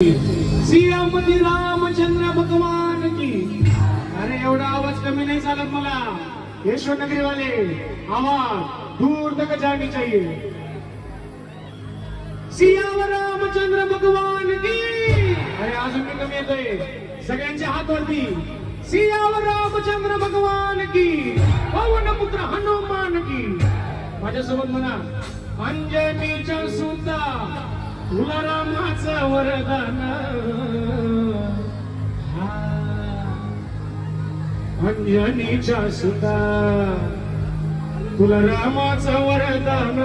सियामती रामचंद्र भगवान की. अरे एवढा आवाज कमी नाही चालत मला. यशवंतगिरी वाले आवाज दूर तक जानी चाहिए सियावर रामचंद्र भगवान की. अरे अजून मी कमी येतोय. सगळ्यांचे हात वरती सियावर रामचंद्र भगवान की. पवन पुत्र हनुमान की. माझ्यासोबत म्हणा अंजनीच्या सुद्धा तुला रामाचं वरदान. अंजनीच्या सुता तुला रामाचं वरदान.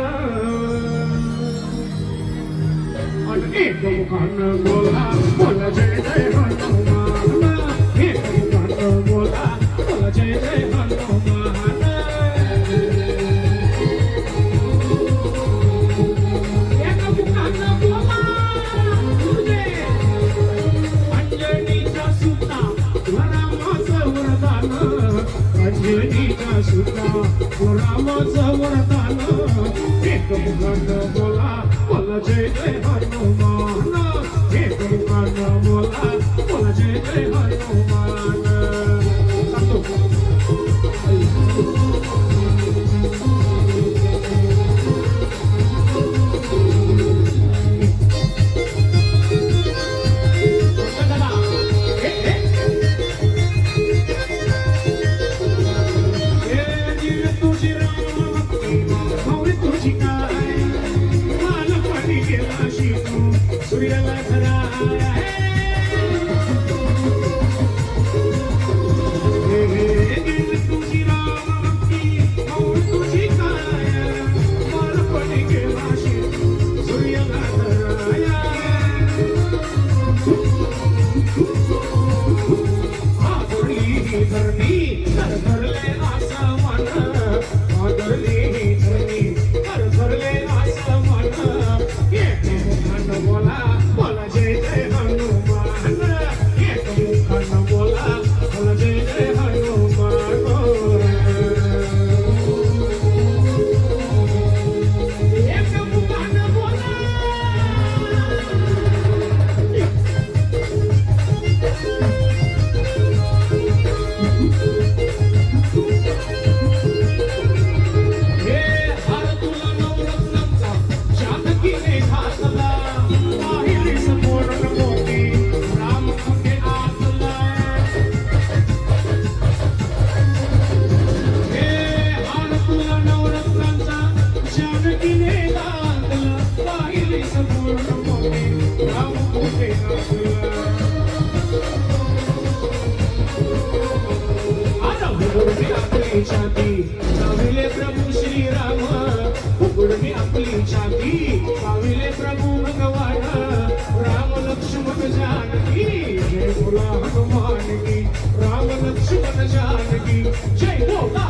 आणि एक मुखान बोला बोला जय जय. अंजनीचा सुद्धा रामाचं वरदान एक मुखानं बोला बोला जय जय हनुमान प्रभू श्रीराम उघडली आपली छाती पाविले प्रभू भगवान राम लक्ष्मण जानकी जय बोला हनुमान की राम लक्ष्मण जानकी जय बोला